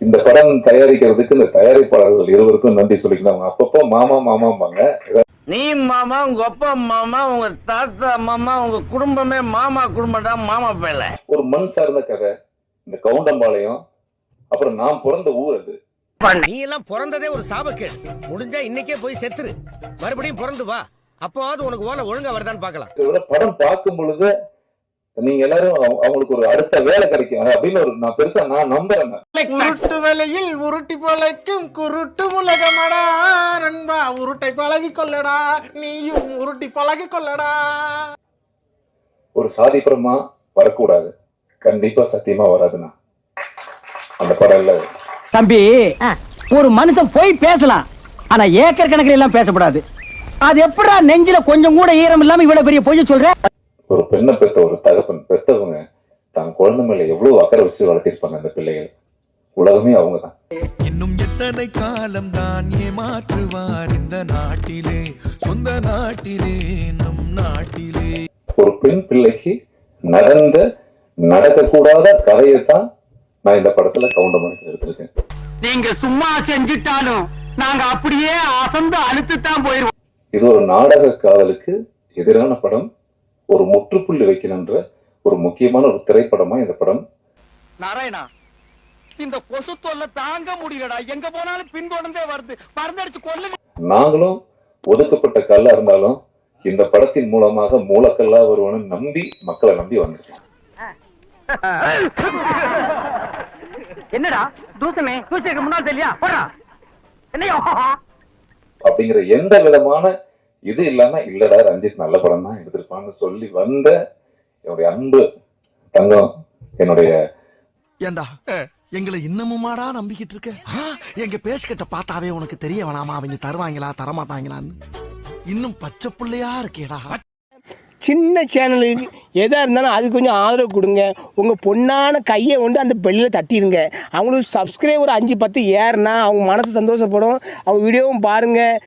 இந்த படம் தயாரிக்கிறதுக்கு இந்த தயாரிப்பாளர்கள் இருவருக்கும் நன்றி சொல்லிக்கலாம் அவங்க அப்பப்போ மாமா மாமாம்பாங்க. நீ மாமா உங்க அப்பா மாமா உங்க தாத்தா மாமா உங்க குடும்பமே மாமா குடும்பம்டா மாமா பேல. ஒரு மண் சார்ந்த கதை. இந்த கவுண்டம்பாளையம் அப்புறம் நான் பிறந்த ஊர் அது. நீ எல்லாம் பிறந்ததே ஒரு சாபக்கேடு. முடிஞ்சா இன்னைக்கே போய் செத்துரு. மறுபடியும் பிறந்து வா. அப்போவாவது உனக்கு ஓலை ஒழுங்கா வருதான்னு விட படம் பார்க்கும் பொழுது நீங்க எல்லாரும் அவங்க- அவங்களுக்கு ஒரு அடுத்த வேலை கிடைக்கும். அப்படின்னு ஒரு நான் பெருசா நான் நம்புறேன். உருட்டு வேலையில் உருட்டி பொழைக்கும் குருட்டு உலகமடா நண்பா உருட்டை பழகி கொள்ளடா. நீயும் உருட்டி பழகி கொள்ளடா. ஒரு சாதிப்புறமா வரக்கூடாது. கண்டிப்பா சத்தியமா வராதுண்ணா. அந்த படம் இல்ல. தம்பி ஒரு மனுஷன் போய் பேசலாம். ஆனா ஏக்கர் கணக்கில் எல்லாம் பேசக்கூடாது அது எப்படா நெஞ்சில கொஞ்சம் கூட ஈரம் இல்லாம இவ்வளவு பெரிய பொய்ய சொல்ற? ஒரு பெண்ணை பெத்த ஒரு தான் குழந்தை மேல எவ்வளவு அக்கறை வச்சு வளர்த்திருப்பாங்க அந்த பிள்ளைகள்? உலகமே அவங்க தான் இன்னும் எத்தனை காலம் தான் ஏமாற்றுவார் இந்த நாட்டிலே? சொந்த நாட்டிலே நம் நாட்டிலே. ஒரு பெண் பிள்ளைக்கு நடந்த நடக்கக்கூடாத கதையை தான் நான் இந்த படத்துல கவுண்டமணிக்கு எடுத்திருக்கேன். நீங்க சும்மா செஞ்சுட்டாலும் நாங்க அப்படியே அசந்து அழுத்து தான் போயிருவோம். இது ஒரு நாடக காதலுக்கு எதிரான படம் ஒரு முற்றுப்புள்ளி வைக்கணுன்ற ஒரு முக்கியமான ஒரு திரைப்படமா இந்த படம்? நாராயணா இந்த கொசு தொல்லை தாங்க முடியலடா. எங்க போனாலும் பின்தொடர்ந்தே வருது. மருந்தடிச்சு கொல்லு. நாங்களும் ஒதுக்கப்பட்ட கல்லா இருந்தாலும் இந்த படத்தின் மூலமாக மூலக்கல்லா வருவனு நம்பி மக்களை நம்பி வந்திருக்கோம். என்னடா? தூசமே தூசிக்கு முன்னால் தெரியல போடா. என்னையோ? அப்படிங்கிற எந்த விதமான இது இல்லாம இல்லடா ரஞ்சித் நல்ல படம் தான் எடுத்திருப்பான்னு சொல்லி வந்த என்னுடைய அன்பு தங்கம் என்னுடைய ஏண்டா? எங்களை இன்னமுமாடா நம்பிக்கிட்டு இருக்க? எங்க பேசிக்கிட்ட பார்த்தாவே உனக்கு தெரிய வேணாமா? அவங்க தருவாங்களா தரமாட்டாங்களான்னு. இன்னும் பச்சை புள்ளையா இருக்கேடா. சின்ன சேனலுக்கு எதாக இருந்தாலும் அது கொஞ்சம் ஆதரவு கொடுங்க. உங்கள் பொண்ணான கையை கொண்டு அந்த பெல்லில் தட்டிடுங்க அவங்களுக்கு சப்ஸ்கிரைபர் அஞ்சு பத்து ஏறுனா அவங்க மனசு சந்தோஷப்படும். அவங்க வீடியோவும் பாருங்கள்